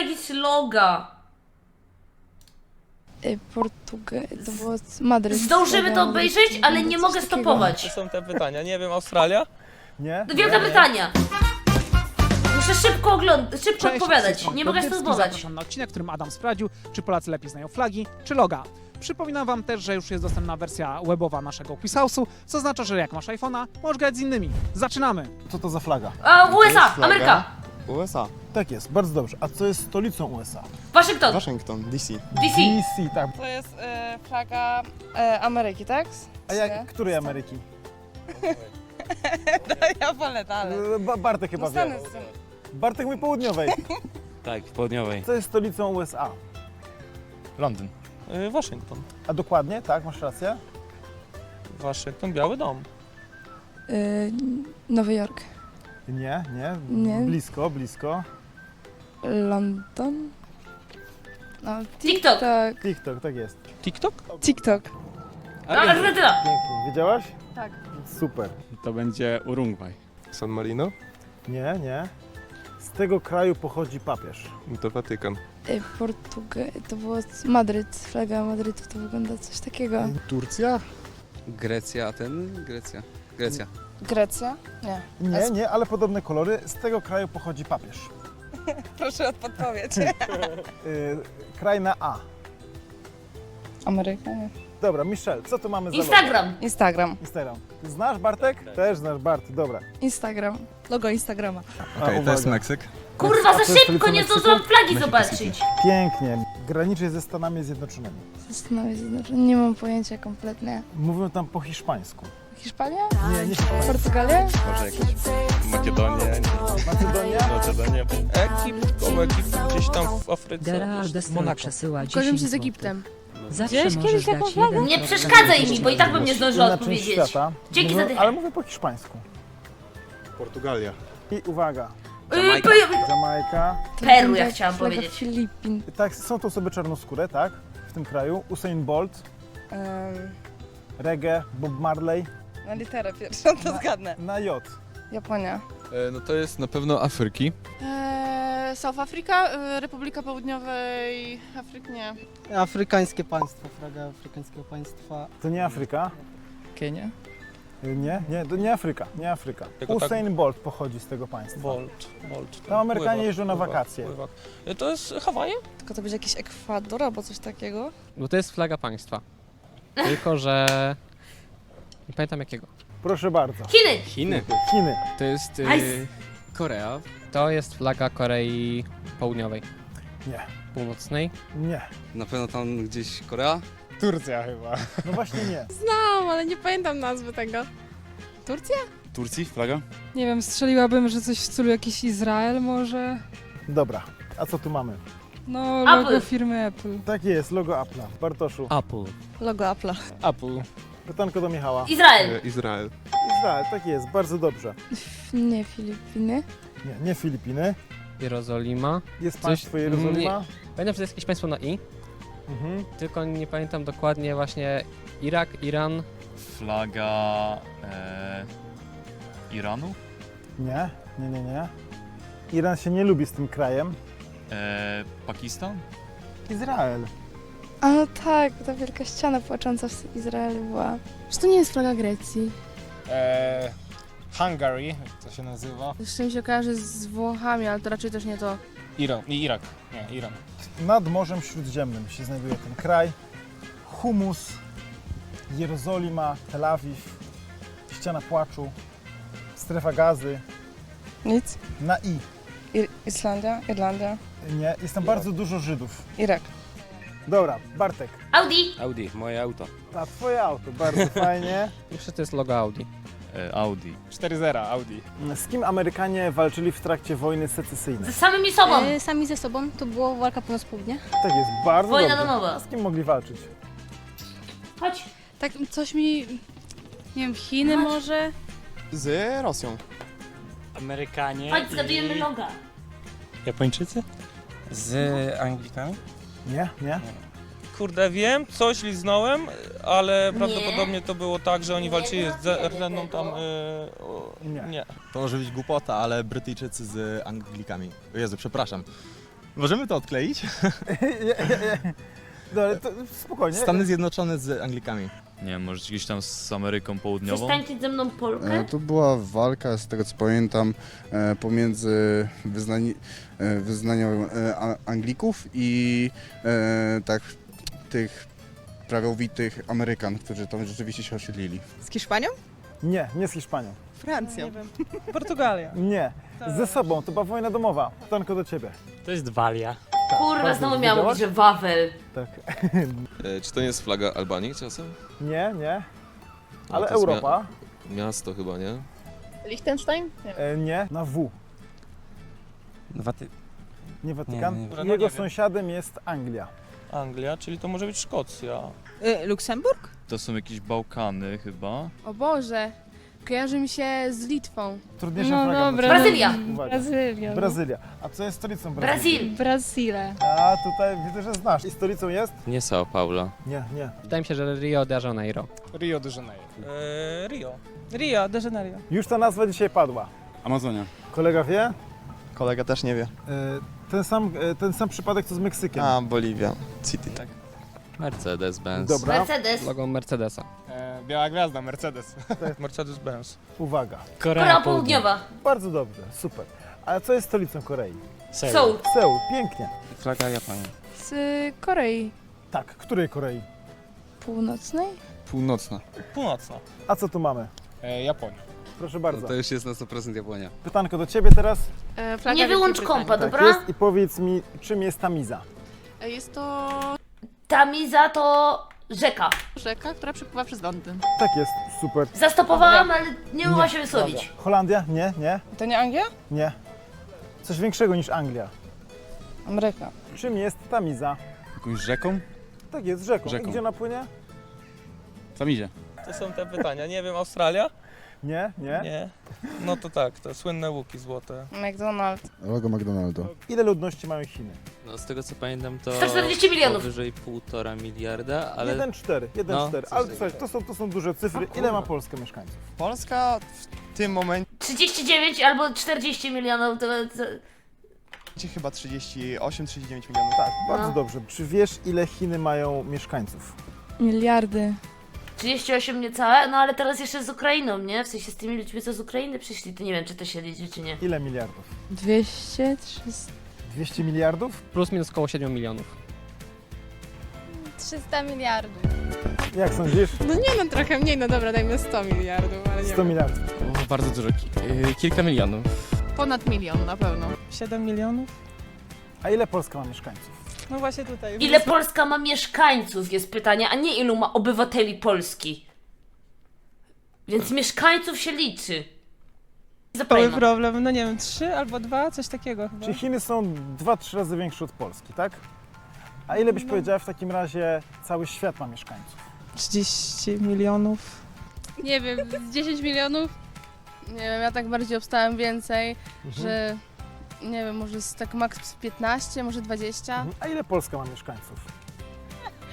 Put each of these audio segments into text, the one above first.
is loga? Portuga... To było z- Madryt. Zdążymy to obejrzeć, ale nie mogę stopować. To są te pytania. Nie wiem, Australia? Nie? Wielka Brytania. Muszę szybko oglądać, szybko Cześć, odpowiadać. Nie mogę Piotr Dybski, stopować. Zapraszam na odcinek, w którym Adam sprawdził, czy Polacy lepiej znają flagi, czy loga. Przypominam wam też, że już jest dostępna wersja webowa naszego Quizhouse'u, co oznacza, że jak masz iPhone'a, możesz grać z innymi. Zaczynamy! Co to za flaga? A, USA, flaga. Ameryka, USA, Tak jest, bardzo dobrze. A co jest stolicą USA? Waszyngton, Waszyngton, DC. DC. DC, tak. To jest e, flaga e, Ameryki, tak? A jak, której Ameryki? Ja wolę dalej. Ba Bartek chyba No wie. Są. Bartek mój południowej. Tak, w południowej. Co jest stolicą USA? Londyn. Y, Waszyngton. A dokładnie, tak, masz rację? Waszyngton, Biały Dom. Y, Nowy Jork. Nie, nie. Nie. Blisko, blisko. London. No, TikTok. Tak. TikTok, tak jest. TikTok? TikTok. A, Argentyna. Pięknie. Wiedziałaś? Tak. Super. To będzie Urugwaj. San Marino, Nie, nie. Z tego kraju pochodzi papież. to Watykan. Y, Portuga... To było z- Madryt. Flaga Madrytu to wygląda coś takiego. Turcja? Grecja, ten? Grecja. Grecja. Grecja? Nie. Nie, nie, ale podobne kolory. Z tego kraju pochodzi papież. Proszę o podpowiedź. Y, kraj na A. Ameryka? Nie. Dobra, Michelle, co tu mamy za logo? Instagram. Instagram. Instagram. Znasz Bartek? Też znasz Bart, dobra. Instagram. Logo Instagrama. A, uwaga. Meksyk. Kurwa, A za to jest szybko, nie stolica zdążyłam flagi zobaczyć. Pięknie. Graniczy ze Stanami Zjednoczonymi. Zastanowię się, znaczy nie mam pojęcia kompletnie. Mówią tam po hiszpańsku. Hiszpania? Nie, nie Hiszpania. Portugalia? Może jakieś Makedonia, Macedonia? Macedonia. Egipt, koło Egiptu, gdzieś tam w Afryce. Monako. przesyła 10 Kojarzę się z złotych. Egiptem. Zawsze Widziałeś możesz kiedyś dać jeden Nie przeszkadzaj mi, bo i tak bym nie zdążyła Inna część odpowiedzieć. świata. Dzięki za dychę. Ale mówię po hiszpańsku. Portugalia. I uwaga, pe- Jamajka. Peru, ja chciałam flaga powiedzieć. Filipin. Tak, są to osoby czarnoskóre, tak? W tym kraju. Usain Bolt, Um, reggae, Bob Marley. Na literę pierwszą to zgadnę. Na J. Japonia. No to jest na pewno Afryki. Eee, South Africa, e, Republika Południowej Afryki, nie. Afrykańskie państwo, flaga afrykańskiego państwa. To nie Afryka. Kenia? Y, Nie, nie, to nie Afryka, nie Afryka. Tylko tak- Usain Bolt pochodzi z tego państwa. Bolt, Bolt. Tam Amerykanie jeżdżą na wakacje. pływak. Y, To jest Hawaje? Tylko to będzie jakiś Ekwador albo coś takiego. Bo to jest flaga państwa. Tylko, że nie pamiętam jakiego. Proszę bardzo. Chiny. Chiny. Chiny. To jest y, Korea. To jest flaga Korei Południowej. Nie. Północnej. Nie. Na pewno tam gdzieś Korea? Turcja chyba. No właśnie nie. Znam, ale nie pamiętam nazwy tego. Turcja? Turcji flaga? Nie wiem, strzeliłabym, że coś w stylu jakiś Izrael może. Dobra. A co tu mamy? No, Apple. logo firmy Apple. Tak jest, logo Apple'a. Bartoszu. Apple. Logo Apple'a. Apple. Pytanko do Michała. Izrael. Izrael. Izrael, tak jest, bardzo dobrze. Nie Filipiny. Nie, nie Filipiny. Jerozolima. Jest Coś- państwo Jerozolima. Pamiętam, że to jest jakieś państwo na I, Mhm. tylko nie pamiętam dokładnie właśnie Irak, Iran. Flaga e, Iranu? Nie, nie, nie, nie. Iran się nie lubi z tym krajem. E, Pakistan? Izrael. A no tak, ta wielka ściana płacząca w Izraelu była. Czy to nie jest flaga Grecji? Eee, Hungary, to się nazywa. Z czym się kojarzy z Włochami, ale to raczej też nie to. Iran, i Irak. Nie, Iran. Nad Morzem Śródziemnym się znajduje ten kraj. Humus, Jerozolima, Tel Awiw, ściana płaczu, strefa gazy. Nic. Na I. Ir- Islandia, Irlandia, Nie, jest tam bardzo dużo Żydów. Irak. Dobra, Bartek. Audi. Audi, moje auto. A twoje auto, bardzo fajnie. Że to jest logo Audi. E, Audi. 4-0, Audi. Z kim Amerykanie walczyli w trakcie wojny secesyjnej? Ze samymi sobą. E, sami ze sobą, to było walka północ-południe. Tak jest, bardzo Wojna dobrze. domowa. Z kim mogli walczyć? Chodź. Tak, coś mi. Nie wiem, Chiny Chodź. może? Z Rosją. Amerykanie Chodź, zgadujemy loga. Japończycy? Z Anglikami? Nie, nie? Kurde, wiem, coś liznąłem, ale Nie. prawdopodobnie to było tak, że oni walczyli z rdzenną tam... Y, o, Nie. nie. To może być głupota, ale Brytyjczycy z Anglikami. O Jezu, przepraszam. Możemy to odkleić? No, ale to spokojnie. Zjednoczone z Anglikami. Nie wiem, może gdzieś tam z Ameryką Chcesz Południową? tańczyć ze mną polkę? To była walka, z tego co pamiętam, e, pomiędzy wyznani, e, wyznaniem e, A- Anglików i e, tak tych prawowitych Amerykan, którzy tam rzeczywiście się osiedlili. Z Hiszpanią? Nie, nie z Hiszpanią. Francja. Portugalia. Nie, ze sobą, to była wojna domowa. Pytanko do ciebie. To jest Walia. Kurwa, bardzo znowu miałam mówić, że wawel. Tak. czy to nie jest flaga Albanii czasem? Nie, nie. No, Ale to jest Europa. Miasto chyba, nie? Liechtenstein? Nie. E, nie, na W. Waty... Nie Watykan. Nie, nie. No Jego nie wiem. sąsiadem jest Anglia. Anglia, czyli to może być Szkocja. Luksemburg? To są jakieś Bałkany chyba. O Boże, kojarzy mi się z Litwą. Trudniejsza No flaga. dobra. Brazylia. Uwaga. Brazylia. Brazylia. A co jest stolicą Brazylii? Brazil. Brasile. A tutaj widzę, że znasz. I stolicą jest? Nie São Paulo. Nie, nie. Wydaje mi się, że Rio de Janeiro. Rio de Janeiro. E, Rio. Rio de Janeiro. Już ta nazwa dzisiaj padła. Amazonia. Kolega wie? Kolega też nie wie. E, ten, sam, e, ten sam przypadek co z Meksykiem. Boliwia. City. Tak. Mercedes-Benz. Dobra, Mercedes. Logo Mercedesa. biała gwiazda, Mercedes. Mercedes-Benz. uwaga. Korea Południowa. Bardzo dobrze, super. Ale co jest stolicą Korei? Seoul. Seul, pięknie. Flaga Japonii. Z Korei Tak, której Korei? Północnej? Północna. Północna. A co tu mamy? Japonia. Proszę bardzo. już jest na 100% Japonia. Pytanko do ciebie teraz. E, flaga Nie wyłącz Wielkiej kompa, Brytanii. dobra? Tak jest i powiedz mi, czym jest Tamiza? E, Jest to Tamiza to rzeka. rzeka, która przepływa przez Londyn. Tak jest, super. Zastopowałam, ale nie mogła się wysłowić. Holandia? Nie, nie, To nie Anglia? nie. Coś większego niż Anglia. Ameryka. Czym jest Tamiza? Jakąś rzeką? Tak jest, rzeką. Rzeką. I gdzie ona płynie? Tamizie. To są te pytania. Nie wiem, Australia? Nie, nie. Nie. No to tak, to słynne łuki złote. McDonald's. Logo McDonalda. Ile ludności mają Chiny? No z tego co pamiętam to 140 milionów. powyżej półtora miliarda, ale 1,4, 1,4. No, coś Ale słuchaj, to są, to są duże cyfry. Ile ma Polska mieszkańców? Polska w tym momencie 39 albo 40 milionów to, to chyba 38-39 milionów. Tak, bardzo No. dobrze. Czy wiesz, ile Chiny mają mieszkańców? Miliardy. 38 niecałe, no ale teraz jeszcze z Ukrainą, nie? W sensie z tymi ludźmi, co z Ukrainy przyszli, to nie wiem, czy to się liczy, czy nie. Ile miliardów? 200, 300. 200 miliardów? Plus minus około 7 milionów. 300 miliardów. Jak sądzisz? No nie no, trochę mniej, no dobra, dajmy 100 miliardów, ale nie 100 miliardów. bardzo dużo. kilka milionów. Ponad milion na pewno. 7 milionów? A ile Polska ma mieszkańców? No właśnie tutaj. Ile Polska ma mieszkańców jest pytanie, a nie ilu ma obywateli Polski. Więc mieszkańców się liczy. Zapomnę. problem, no nie wiem, 3 albo 2, coś takiego chyba. Czyli Chiny są 2-3 razy większe od Polski, tak? A ile byś powiedziała w takim razie cały świat ma mieszkańców? 30 milionów. Nie wiem, z 10 milionów? Nie wiem, ja tak bardziej obstałem więcej, że nie wiem, może z tak maks z 15, może 20. Mhm. A ile Polska ma mieszkańców?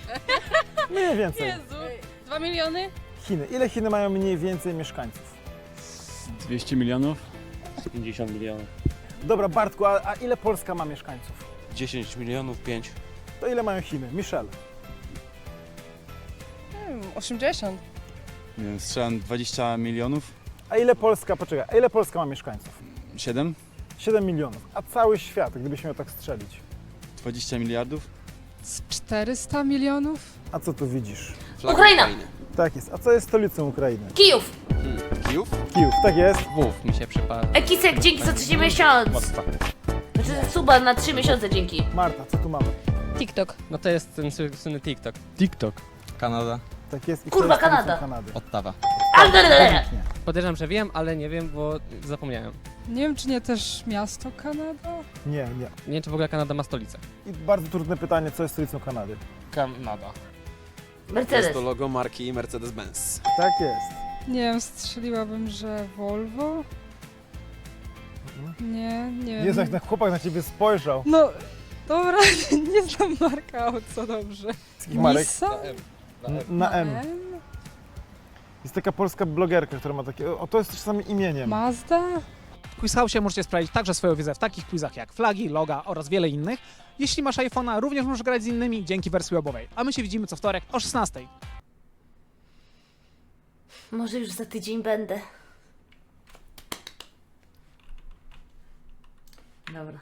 Mniej więcej. 2 miliony? Chiny. Ile Chiny mają mniej więcej mieszkańców? 200 milionów? 50 milionów. Dobra, Bartku, a, a ile Polska ma mieszkańców? 10 milionów, 5. To ile mają Chiny? Michel. 80. Nie wiem, strzelam 20 milionów. A ile Polska, poczekaj, a ile Polska ma mieszkańców? 7? 7 milionów. A cały świat, gdybyś miał tak strzelić? 20 miliardów? Z 400 milionów? A co tu widzisz? Ukraina! Tak jest. A co jest stolicą Ukrainy? Kijów! Kijów? Kijów, tak jest. Wów mi się przypadł. Ekisek, dzięki za trzeci miesiąc! Znaczy suba na trzy miesiące dzięki. Marta, co tu mamy? TikTok. No to jest ten słynny TikTok. TikTok. Kanada. Tak jest. I Kurwa, jest stolicą Kanada. Kanady. Ottawa. Andalele! Pięknie. Podejrzewam, że wiem, ale nie wiem, bo zapomniałem. Nie wiem, czy nie też miasto Kanada? Nie, nie. Nie wiem, czy w ogóle Kanada ma stolicę. I bardzo trudne pytanie, co jest stolicą Kanady? Kanada. Mercedes. logo marki Mercedes-Benz. Tak jest. Nie wiem, strzeliłabym, że Volvo? Nie, nie Jezu, jak ten chłopak na ciebie spojrzał. No, dobra, nie znam marka aut, co dobrze. Marek. Nissan? N- Na M. Jest taka polska blogerka, która ma takie. O, to jest czasami imieniem. Mazda? W Quizhousie możecie sprawdzić także swoją wiedzę w takich quizach jak flagi, loga oraz wiele innych. Jeśli masz iPhone'a, również możesz grać z innymi dzięki wersji webowej. A my się widzimy co wtorek o 16. Może już za tydzień będę. Dobra.